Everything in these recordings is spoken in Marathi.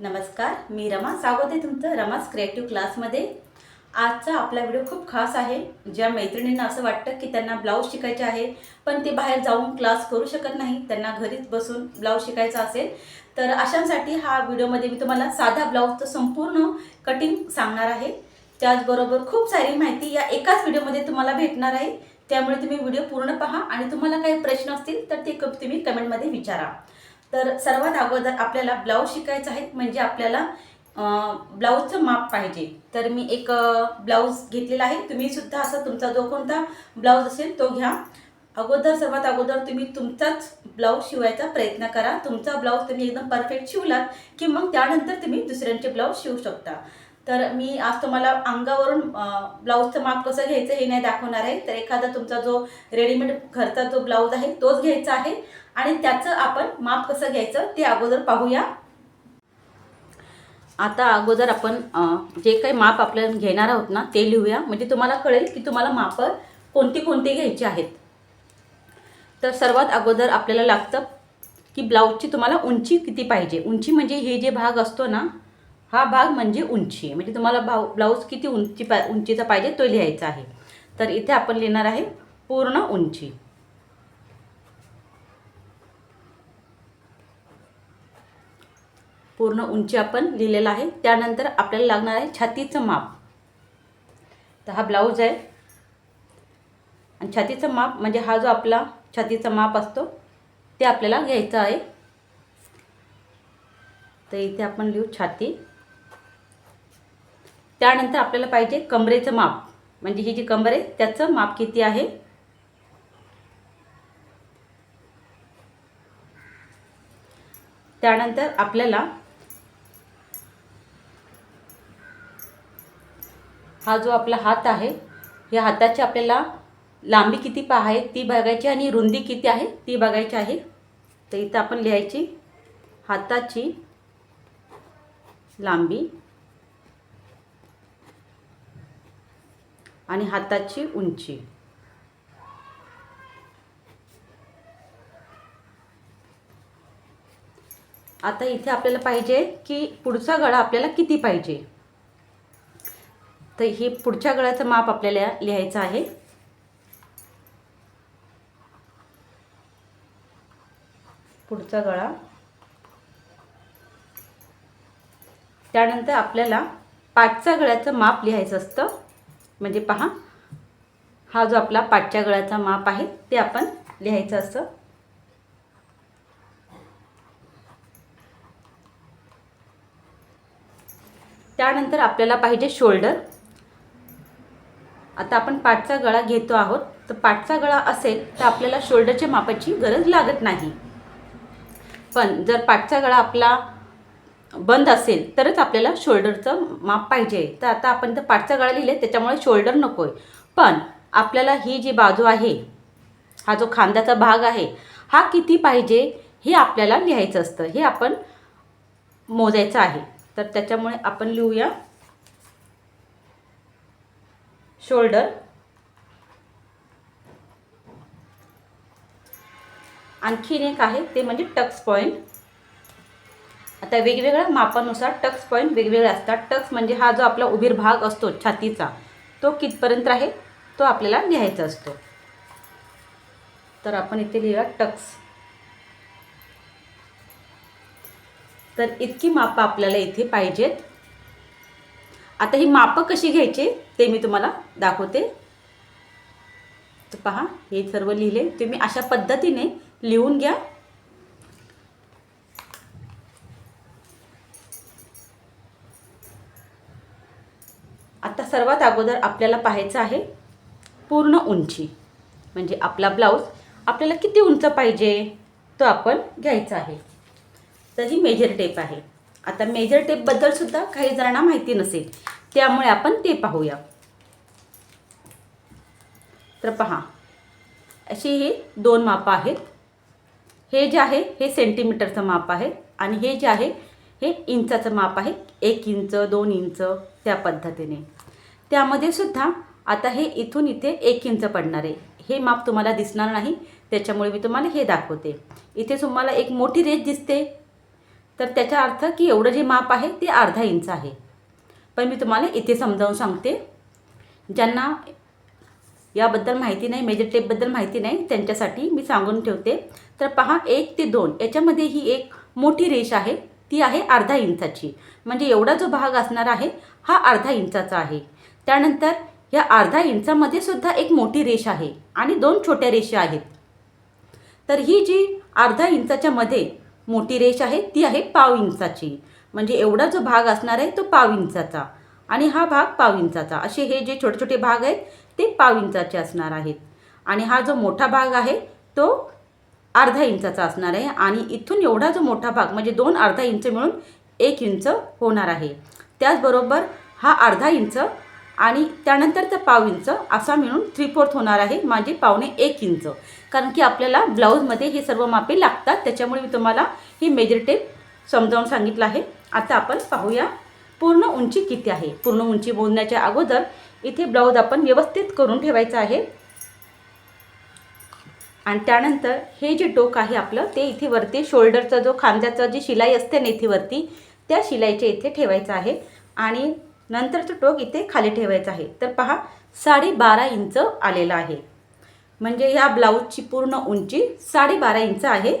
नमस्कार मी रमा स्वागत आहे तुमचं रमास क्रिएटिव्ह क्लासमध्ये आजचा आपला व्हिडिओ खूप खास आहे. ज्या मैत्रिणींना असं वाटतं की त्यांना ब्लाऊज शिकायचे आहे पण ते बाहेर जाऊन क्लास करू शकत नाही त्यांना घरीच बसून ब्लाऊज शिकायचा असेल तर अशांसाठी हा व्हिडिओमध्ये मी तुम्हाला साधा ब्लाऊजचं संपूर्ण कटिंग सांगणार आहे. त्याचबरोबर खूप सारी माहिती या एकाच व्हिडिओमध्ये तुम्हाला भेटणार आहे. त्यामुळे तुम्ही व्हिडिओ पूर्ण पहा आणि तुम्हाला काही प्रश्न असतील तर ते तुम्ही कमेंटमध्ये विचारा. तर सर्वात अगोदर आपल्याला ब्लाऊज शिकायचं आहे म्हणजे आपल्याला ब्लाऊजचं माप पाहिजे. तर मी एक ब्लाऊज घेतलेला आहे. तुम्ही सुद्धा असं तुमचा जो कोणता ब्लाऊज असेल तो घ्या. अगोदर सर्वात अगोदर तुम्ही तुमचाच ब्लाऊज शिवायचा प्रयत्न करा. तुमचा ब्लाऊज तुम्ही एकदम परफेक्ट शिवलात की मग त्यानंतर तुम्ही दुसऱ्यांचे ब्लाऊज शिवू शकता. तर मी आज तुम्हाला अंगावरून ब्लाऊजचं माप कसं घ्यायचं हे नाही दाखवणार आहे. तर एखादा तुमचा जो रेडीमेड घरचा जो ब्लाऊज आहे तोच घ्यायचा आहे. आणि त्याचं आपण माप कसं घ्यायचं ते अगोदर पाहूया. आता अगोदर आपण जे काही माप आपल्याला घेणार आहोत ना ते लिहूया. म्हणजे तुम्हाला कळेल की तुम्हाला माप कोणती कोणती घ्यायची आहेत. तर सर्वात अगोदर आपल्याला लागतं की ब्लाऊजची तुम्हाला उंची किती पाहिजे. उंची म्हणजे हे जे भाग असतो ना हा भाग म्हणजे उंची म्हणजे तुम्हाला भाव ब्लाऊज किती उंची पा उंचीचा पाहिजे तो लिहायचा आहे. तर इथे आपण लिहिणार आहे पूर्ण उंची. पूर्ण उंची आपण लिहिलेलं आहे. त्यानंतर आपल्याला लागणार आहे छातीचं माप. तर हा ब्लाऊज आहे. आणि छातीचं माप म्हणजे हा जो आपला छातीचा माप असतो ते आपल्याला घ्यायचं आहे. तर इथे आपण लिहू छाती. त्यानंतर आपल्याला पाहिजे कमरेचं माप. म्हणजे ही जी कमर आहे त्याचं माप किती आहे? त्यानंतर आपल्याला हा जो आपला हात आहे या हाताची आपल्याला लांबी किती पा आहे? ती बघायची आणि रुंदी किती आहे? ती बघायची आहे. तर इथं आपण लिहायची हाताची लांबी आणि हाताची उंची. आता इथे आपल्याला पाहिजे की पुढचा गळा आपल्याला किती पाहिजे? तर हे पुढच्या गळ्याचं माप आपल्याला लिहायचं आहे. पुढचा गळा. त्यानंतर आपल्याला पाठच्या गळ्याचं माप लिहायचं असतं. म्हणजे पहा हा जो आपला पाठच्या गळ्याचा माप आहे ते आपण लिहायचं असतं. त्यानंतर आपल्याला पाहिजे शोल्डर. आता आपण पाठचा गळा घेतो आहोत. तर पाठचा गळा असेल तर आपल्याला शोल्डरच्या मापाची गरज लागत नाही. पण जर पाठचा गळा आपला बंद असेल तरच आपल्याला शोल्डरचं माप पाहिजे. तर आता आपण तर पाठचा गळा लिहिले त्याच्यामुळे शोल्डर नको आहे पण आपल्याला ही जी बाजू आहे हा जो खांद्याचा भाग आहे हा किती पाहिजे हे आपल्याला लिहायचं असतं. हे आपण मोजायचं आहे. तर त्याच्यामुळे आपण लिहूया शोल्डर. आणखीन एक आहे ते म्हणजे टक्स पॉईंट आता वेगवेगळ्या मापानुसार टक्स पॉईंट वेगवेगळे असतात. टक्स म्हणजे हा जो आपला उभीर भाग असतो छातीचा तो कितपर्यंत आहे? तो आपल्याला लिहायचा असतो. तर आपण इथे लिहूया टक्स. तर इतकी मापं आपल्याला इथे पाहिजेत. आता ही मापं कशी घ्यायची ते मी तुम्हाला दाखवते. तर पहा हे सर्व लिहिले. तुम्ही अशा पद्धतीने लिहून घ्या. आता सर्वात अगोदर आपल्याला पाहायचं आहे पूर्ण उंची. म्हणजे आपला ब्लाऊज आपल्याला किती उंच पाहिजे तो आपण घ्यायचा आहे. तर ही मेजर टेप आहे. आता मेजर टेपबद्दलसुद्धा काही जणांना माहिती नसेल. त्यामुळे आपण ते पाहूया. तर पहा अशी हे दोन मापं आहेत. हे जे आहे हे सेंटीमीटरचं माप आहे आणि हे जे आहे हे इंचाचं माप आहे. एक इंच दोन इंच त्या पद्धतीने. त्यामध्ये सुद्धा आता हे इथून इथे एक इंच पडणार आहे. हे माप तुम्हाला दिसणार नाही. त्याच्यामुळे मी तुम्हाला हे दाखवते. इथे तुम्हाला एक मोठी रेज दिसते. तर त्याचा अर्थ की एवढं जे माप आहे ते अर्धा इंच आहे. पण मी तुम्हाला इथे समजावून सांगते. ज्यांना याबद्दल माहिती नाही मेजर टेपबद्दल माहिती नाही त्यांच्यासाठी मी सांगून ठेवते. तर पहा एक ते दोन. याच्यामध्ये ही एक मोठी रेष आहे. ती आहे अर्धा इंचाची. म्हणजे एवढा जो भाग असणार आहे हा अर्धा इंचाचा आहे. त्यानंतर या अर्धा इंचामध्ये सुद्धा एक मोठी रेष आहे आणि दोन छोट्या रेषा आहेत. तर ही जी अर्धा इंचाच्या मध्ये मोठी रेष आहे ती आहे पाव इंचाची. म्हणजे एवढा जो भाग असणार आहे तो पाव इंचाचा. आणि हा भाग पाव इंचाचा. असे हे जे छोटे छोटे भाग आहेत ते पाव इंचाचे असणार आहेत. आणि हा जो मोठा भाग आहे तो अर्धा इंचाचा असणार आहे. आणि इथून एवढा जो मोठा भाग म्हणजे दोन अर्धा इंच मिळून एक इंच होणार आहे. त्याचबरोबर हा अर्धा इंच आणि त्यानंतरचा पाव इंच असा मिळून थ्री फोर्थ होणार आहे. माझे पावणे एक इंच. कारण की आपल्याला ब्लाऊजमध्ये हे सर्व मापे लागतात. त्याच्यामुळे मी तुम्हाला ही मेजर टेप समजावून सांगितलं आहे. आता आपण पाहूया पूर्ण उंची किती आहे. पूर्ण उंची मोजण्याच्या अगोदर इथे ब्लाऊज आपण व्यवस्थित करून ठेवायचं आहे. आणि त्यानंतर हे जे टोक आहे आपलं ते इथे वरती शोल्डरचा जो खांद्याचा जी शिलाई असते ना इथे वरती त्या शिलाईच्या इथे ठेवायचं आहे. आणि नंतरचं टोक इथे खाली ठेवायचं आहे. तर पहा साडेबारा इंच आलेलं आहे. म्हणजे ह्या ब्लाऊजची पूर्ण उंची साडेबारा इंच आहे.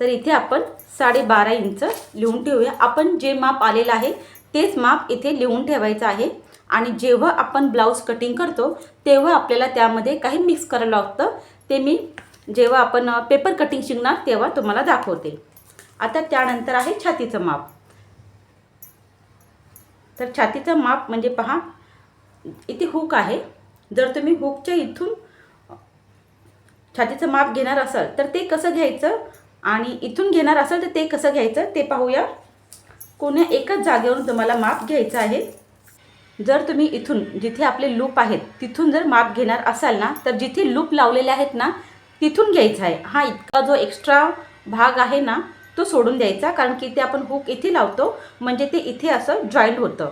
तर इथे आपण साडेबारा इंच लिहून ठेवूया. आपण जे माप आलेलं आहे तेच माप इथे लिहून ठेवायचं आहे. आणि जेव्हा आपण ब्लाऊज कटिंग करतो तेव्हा आपल्याला त्यामध्ये काही मिक्स करायला लागतं. ते मी जेव्हा आपण पेपर कटिंग शिकणार तेव्हा तुम्हाला दाखवते. आता त्यानंतर आहे छातीचं माप. तर छातीचं माप म्हणजे पहा इथे हुक आहे. जर तुम्ही हुकच्या इथून छातीचं माप घेणार असाल तर ते कसं घ्यायचं? आणि इथून घेणार असाल तर ते कसं घ्यायचं? ते पाहूया. कोण्या एकाच जागेवरून तुम्हाला माप घ्यायचं आहे. जर तुम्ही इथून जिथे आपले लूप आहेत तिथून जर माप घेणार असाल ना तर जिथे लूप लावलेले आहेत ना तिथून घ्यायचा आहे. हा इतका जो एक्स्ट्रा भाग आहे ना तो सोडून द्यायचा कारण की ते आपण हुक इथे लावतो म्हणजे ते इथे असं जॉईंट होतं.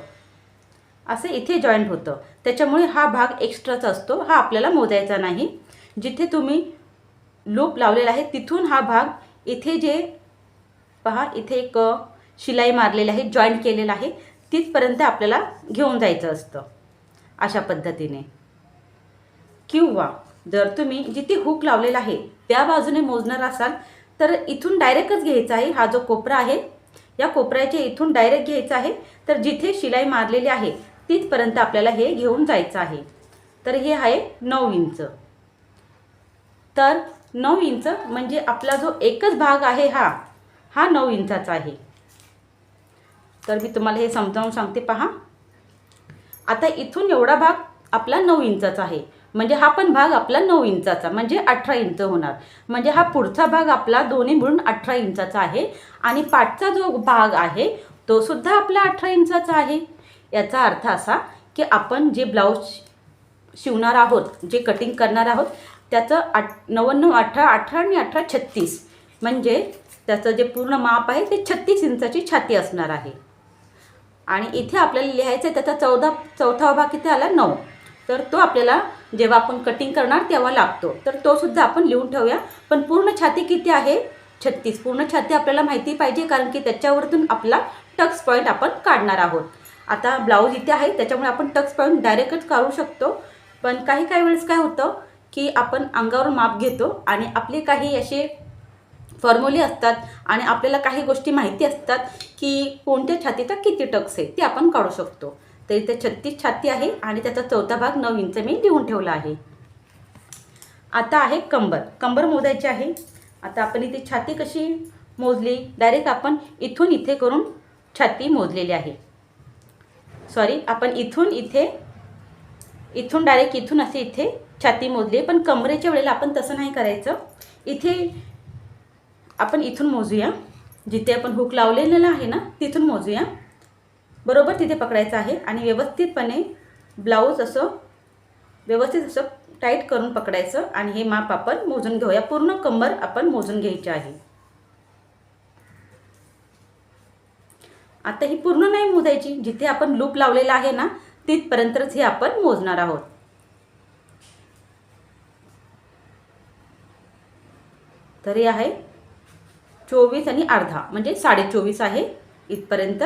असं इथे जॉईंट होतं. त्याच्यामुळे हा भाग एक्स्ट्राचा असतो हा आपल्याला मोजायचा नाही. जिथे तुम्ही लूप लावलेला आहे तिथून हा भाग इथे जे पहा इथे एक शिलाई मारलेली आहे जॉईंट केलेला आहे. तिथपर्यंत आपल्याला घेऊन जायचं असतं. अशा पद्धतीने. किंवा जर तुम्ही जिथे हुक लावलेला आहे त्या बाजूने मोजणार असाल तर इथून डायरेक्टच घ्यायचा आहे. हा जो कोपरा आहे या कोपऱ्याच्या इथून डायरेक्ट घ्यायचा आहे. तर जिथे शिलाई मारलेली आहे तिथपर्यंत आपल्याला हे घेऊन जायचं आहे. तर हे आहे नऊ इंच. तर नऊ इंच म्हणजे आपला जो एकच भाग आहे हा हा नऊ इंचाचा आहे. तर मी तुम्हाला हे समजावून सांगते पहा. आता इथून एवढा भाग आपला नऊ इंचाचा आहे. म्हणजे हा पण भाग आपला नऊ इंचाचा म्हणजे अठरा इंच होणार. म्हणजे हा पुढचा भाग आपला दोन्ही मिळून अठरा इंचाचा आहे. आणि पाठचा जो भाग आहे तो सुद्धा आपला अठरा इंचाचा आहे. याचा अर्थ असा की आपण जे ब्लाऊज शिवणार आहोत जे कटिंग करणार आहोत त्याचं आठ नव्याण्णव अठरा अठरा आणि अठरा छत्तीस. म्हणजे त्याचं जे पूर्ण माप आहे ते छत्तीस इंचाची छाती असणार आहे. आणि इथे आपल्याला लिहायचं आहे त्याचा चौदा चौथा भाग इथे आला नऊ. तर तो आपल्याला जेव्हा आपण कटिंग करणार तेव्हा लागतो. तर तो सुद्धा आपण लिहून ठेवूया. पण पूर्ण छाती किती आहे? छत्तीस. पूर्ण छाती आपल्याला माहिती पाहिजे कारण की त्याच्यावरतून आपला टक्स पॉईंट आपण काढणार आहोत. आता ब्लाऊज इथे आहे त्याच्यामुळे आपण टक्स पॉईंट डायरेक्टच काढू शकतो. पण काही काही वेळेस काय होतं की आपण अंगावर माप घेतो आणि आपले काही असे फॉर्म्युले असतात आणि आपल्याला काही गोष्टी माहिती असतात की कोणत्या छातीचा किती टक्स आहे ते आपण काढू शकतो. तर इथे छत्तीस छाती आहे आणि त्याचा चौथा भाग नऊ इंच मी लिहून ठेवला आहे. आता आहे कंबर. कंबर मोजायची आहे. आता आपण इथे छाती कशी मोजली? डायरेक्ट आपण इथून इथे करून छाती मोजलेली आहे. सॉरी आपण इथून इथे इथून डायरेक्ट इथून असे इथे छाती मोजली पण कमरेच्या वेळेला आपण तसं नाही करायचं. इथे आपण इथून मोजूया. जिथे आपण हुक लावलेलं आहे ना तिथून मोजूया. बरोबर तिथे पकडायचं आहे आणि व्यवस्थितपणे ब्लाऊज असं व्यवस्थित असं टाईट करून पकडायचं आणि हे माप आपण मोजून घेऊया. पूर्ण कंबर आपण मोजून घ्यायची आहे. आता ही पूर्ण नाही मोजायची. जिथे आपण लूप लावलेला आहे ना तिथपर्यंतच हे आपण मोजणार आहोत. तर हे आहे चोवीस आणि अर्धा म्हणजे साडे चोवीस आहे इथपर्यंत.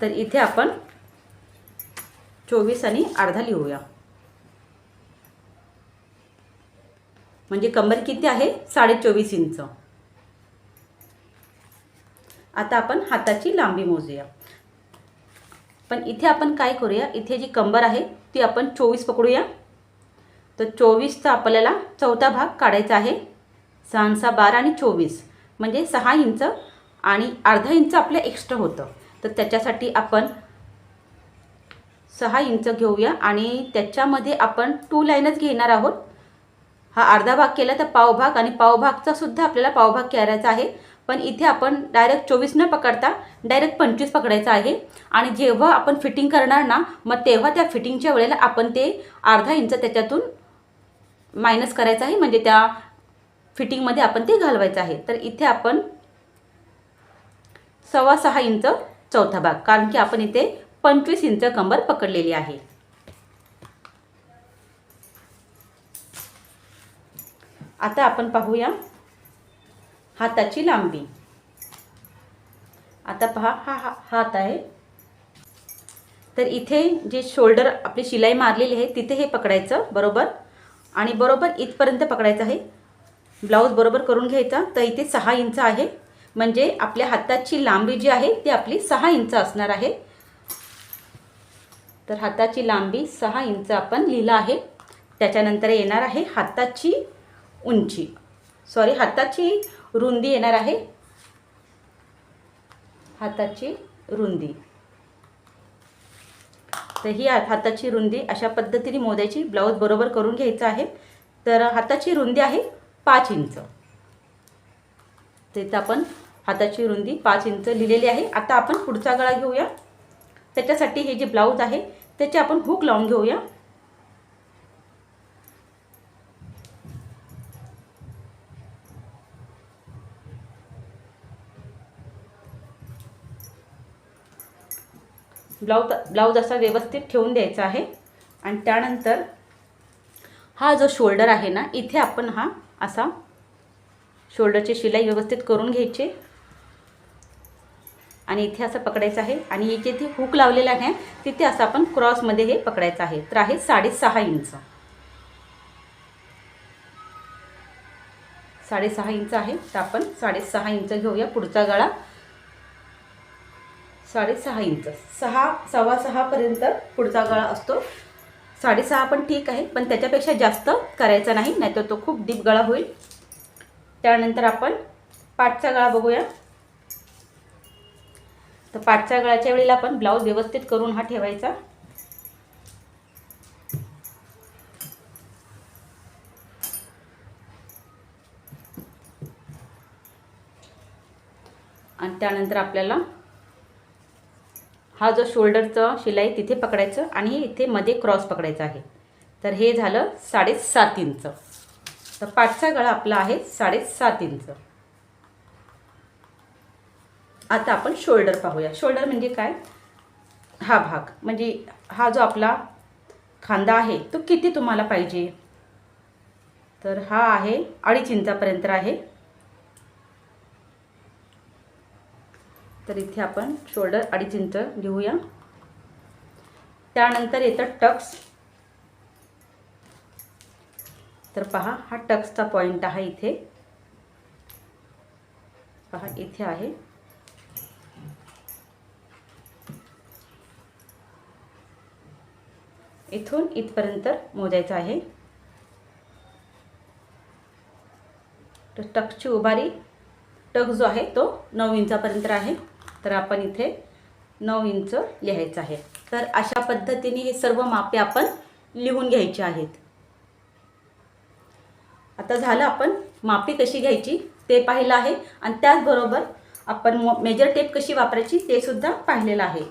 तर इथे आपण चोवीस आणि अर्धा लिहूया. म्हणजे कंबर किती आहे? साडे चोवीस इंच. आता आपण हाताची लांबी मोजूया. पण इथे आपण काय करूया? इथे जी कंबर आहे ती आपण चोवीस पकडूया. तर चोवीसचा आपल्याला चौथा भाग काढायचा आहे. सहा बारा आणि चोवीस. म्हणजे सहा इंच आणि अर्धा इंच आपलं एक्स्ट्रा होतं. तर त्याच्यासाठी आपण सहा इंच घेऊया आणि त्याच्यामध्ये आपण टू लाईनच घेणार आहोत. हा अर्धा भाग केला तर पावभाग आणि पावभागचासुद्धा आपल्याला पावभाग करायचा आहे. पण इथे आपण डायरेक्ट चोवीस न पकडता डायरेक्ट पंचवीस पकडायचं आहे. आणि जेव्हा आपण फिटिंग करणार ना मग तेव्हा त्या फिटिंगच्या वेळेला आपण ते अर्धा इंच त्याच्यातून मायनस करायचं आहे. म्हणजे त्या फिटिंगमध्ये आपण ते घालवायचं आहे. तर इथे आपण सव्वा सहा इंच चौथा भाग कारण की आपण इथे पंचवीस इंच कंबर पकडलेली आहे. आता आपण पाहूया हाताची लांबी. आता पहा हा हा हात आहे. तर इथे जे शोल्डर आपली शिलाई मारलेली आहे तिथे हे पकडायचं बरोबर? आणि बरोबर इथपर्यंत पकडायचं आहे. ब्लाऊज बरोबर करून घ्यायचा. तर इथे सहा इंच आहे. म्हणजे आपल्या हाताची लांबी जी आहे ती आपली सहा इंच असणार आहे. तर हाताची लांबी सहा इंच आपण लिहिलं आहे. त्याच्यानंतर येणार आहे हाताची उंची. सॉरी हाताची रुंदी येणार आहे. हाताची रुंदी. तर ही हाताची रुंदी अशा पद्धतीने मोद्याची ब्लाऊज बरोबर करून घ्यायचं आहे. तर हाताची रुंदी आहे पाच इंच. तिथं आपण हाताची रुंदी पाच इंच लिहिलेली आहे. आता आपण पुढचा गळा घेऊया. त्याच्यासाठी हे जे ब्लाऊज आहे त्याचे आपण हुक लावून घेऊया. ब्लाऊज ब्लाऊज असा व्यवस्थित ठेवून द्यायचा आहे. आणि त्यानंतर हा जो शोल्डर आहे ना इथे आपण हा असा. शोल्डरची शिलाई व्यवस्थित करून घ्यायची. आणि इथे असं पकडायचं आहे. आणि हे जिथे हुक लावलेला आहे तिथे असं आपण क्रॉसमध्ये हे पकडायचं आहे. तर आहे साडेसहा इंच. साडेसहा इंच आहे. तर आपण साडेसहा इंच घेऊया पुढचा गळा. साडेसहा इंच. सहा सव्वा सहापर्यंत पुढचा गळा असतो. साडेसहा पण ठीक आहे पण त्याच्यापेक्षा जास्त करायचा नाही नाहीतर तो खूप डीप गळा होईल. त्यानंतर आपण पाठचा गळा बघूया. तर पाठच्या गळाच्या वेळेला आपण ब्लाऊज व्यवस्थित करून हा ठेवायचा. आणि त्यानंतर आपल्याला हा जो शोल्डरचं शिलाई तिथे पकडायचं आणि इथे मध्ये क्रॉस पकडायचा आहे. तर हे झालं साडेसात इंच. तर पाठचा गळा आपला आहे साडेसात इंच. आता आपण शोल्डर पाहूया. शोल्डर म्हणजे काय? हा भाग. म्हणजे हा जो आपला खांदा आहे तो किती तुम्हाला पाहिजे? तर हा आहे अडीच इंचापर्यंत आहे. तर इथे आपण शोल्डर अडीच इंच घेऊया. त्यानंतर येतं टक्स तर पहा हा टक्सचा पॉईंट आहे इथे. पहा इथे आहे. इथून इथपर्यंत मोजायचं आहे. तर टक्सची उभारी टक जो आहे तो नऊ इंचापर्यंत आहे. तर आपण इथे नऊ इंच लिहायचं आहे. तर अशा पद्धतीने हे सर्व मापे आपण लिहून घ्यायचे आहेत. आता झालं आपण मापे कशी घ्यायची ते पाहिलं आहे. आणि त्याचबरोबर आपण मेजर टेप कशी वापरायची ते सुद्धा पाहिलेलं आहे.